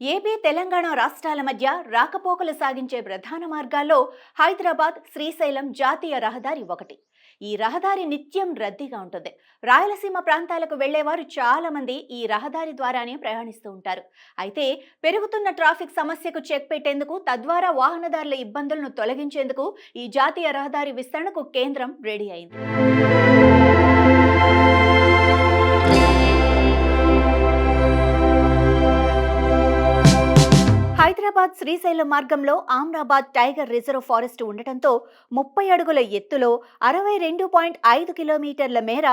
AP Telangana రాష్ట్రాల మధ్య రాకపోకలు సాగించే ప్రధాన మార్గాల్లో హైదరాబాద్ శ్రీశైలం జాతీయ రహదారి ఒకటి. ఈ రహదారి నిత్యం రద్దీగా ఉంటుంది. రాయలసీమ ప్రాంతాలకు వెళ్ళేవారు చాలా మంది ఈ రహదారి ద్వారానే ప్రయాణిస్తూ ఉంటారు. అయితే పెరుగుతున్న ట్రాఫిక్ సమస్యకు చెక్ పెట్టేందుకు తద్వారా వాహనదారుల ఇబ్బందులను తొలగించేందుకు ఈ జాతీయ రహదారి విస్తరణకు కేంద్రం రెడీ అయింది. హైదరాబాద్ శ్రీశైలం మార్గంలో ఆమ్రాబాద్ టైగర్ రిజర్వ్ ఫారెస్ట్ ఉండటంతో ముప్పై అడుగుల ఎత్తులో అరవై రెండు పాయింట్ ఐదు కిలోమీటర్ల మేర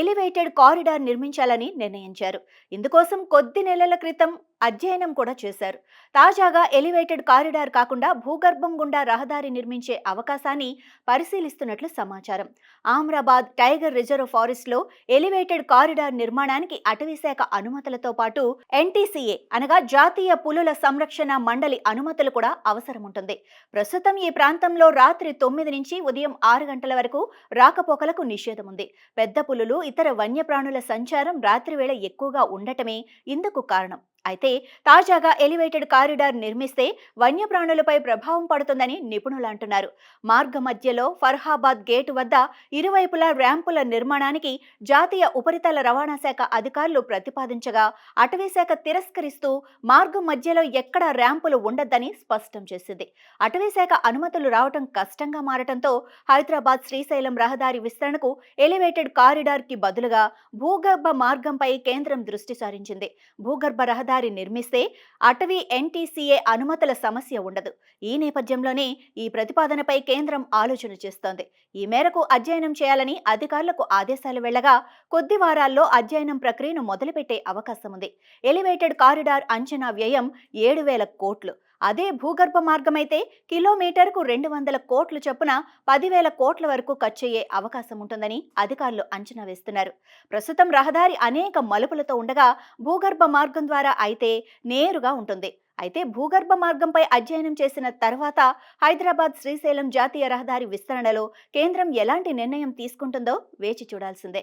ఎలివేటెడ్ కారిడార్ నిర్మించాలని నిర్ణయించారు. ఇందుకోసం కొద్ది నెలల క్రితం అధ్యయనం కూడా చేశారు. తాజాగా ఎలివేటెడ్ కారిడార్ కాకుండా భూగర్భం గుండా రహదారి నిర్మించే అవకాశాన్ని పరిశీలిస్తున్నట్లు సమాచారం. ఆమ్రాబాద్ టైగర్ రిజర్వ్ ఫారెస్ట్లో ఎలివేటెడ్ కారిడార్ నిర్మాణానికి అటవీశాఖ అనుమతులతో పాటు ఎన్టీసీఏ అనగా జాతీయ పులుల సంరక్షణ మండలి అనుమతులు కూడా అవసరం ఉంటుంది ప్రస్తుతం ఈ ప్రాంతంలో రాత్రి తొమ్మిది నుంచి ఉదయం ఆరు గంటల వరకు రాకపోకలకు నిషేధం ఉంది పెద్ద పులులు ఇతర వన్యప్రాణుల సంచారం రాత్రి వేళ ఎక్కువగా ఉండటమే ఇందుకు కారణం. అయితే తాజాగా ఎలివేటెడ్ కారిడార్ నిర్మిస్తే వన్యప్రాణులపై ప్రభావం పడుతుందని నిపుణులు అంటున్నారు. మార్గ మధ్యలో ఫర్హాబాద్ గేటు వద్ద ఇరువైపులా ర్యాంపుల నిర్మాణానికి జాతీయ ఉపరితల రవాణా శాఖ అధికారులు ప్రతిపాదించగా అటవీశాఖ తిరస్కరిస్తూ మార్గం మధ్యలో ఎక్కడ ర్యాంపులు ఉండద్దని స్పష్టం చేసింది. అటవీశాఖ అనుమతులు రావటం కష్టంగా మారటంతో హైదరాబాద్ శ్రీశైలం రహదారి విస్తరణకు ఎలివేటెడ్ కారిడార్కి బదులుగా భూగర్భ మార్గంపై కేంద్రం దృష్టి సారించింది. భూగర్భ రహదారి రహదారి నిర్మిస్తే అటవీ ఎన్టీసీఏ అనుమతుల సమస్య ఉండదు. ఈ నేపథ్యంలోనే ఈ ప్రతిపాదనపై కేంద్రం ఆలోచన చేస్తోంది. ఈ మేరకు అధ్యయనం చేయాలని అధికారులకు ఆదేశాలు వెళ్ళగా కొద్ది వారాల్లో అధ్యయనం ప్రక్రియను మొదలుపెట్టే అవకాశం ఉంది ఎలివేటెడ్ కారిడార్ అంచనా వ్యయం ఏడు వేల కోట్లు. అదే భూగర్భ మార్గమైతే కిలోమీటర్కు రెండు వందల కోట్లు చొప్పున పదివేల కోట్ల వరకు ఖర్చయ్యే అవకాశం ఉంటుందని అధికారులు అంచనా వేస్తున్నారు. ప్రస్తుతం రహదారి అనేక మలుపులతో ఉండగా భూగర్భ మార్గం ద్వారా అయితే నేరుగా ఉంటుంది. అయితే భూగర్భ మార్గంపై అధ్యయనం చేసిన తర్వాత హైదరాబాద్ శ్రీశైలం జాతీయ రహదారి విస్తరణలో కేంద్రం ఎలాంటి నిర్ణయం తీసుకుంటుందో వేచి చూడాల్సిందే.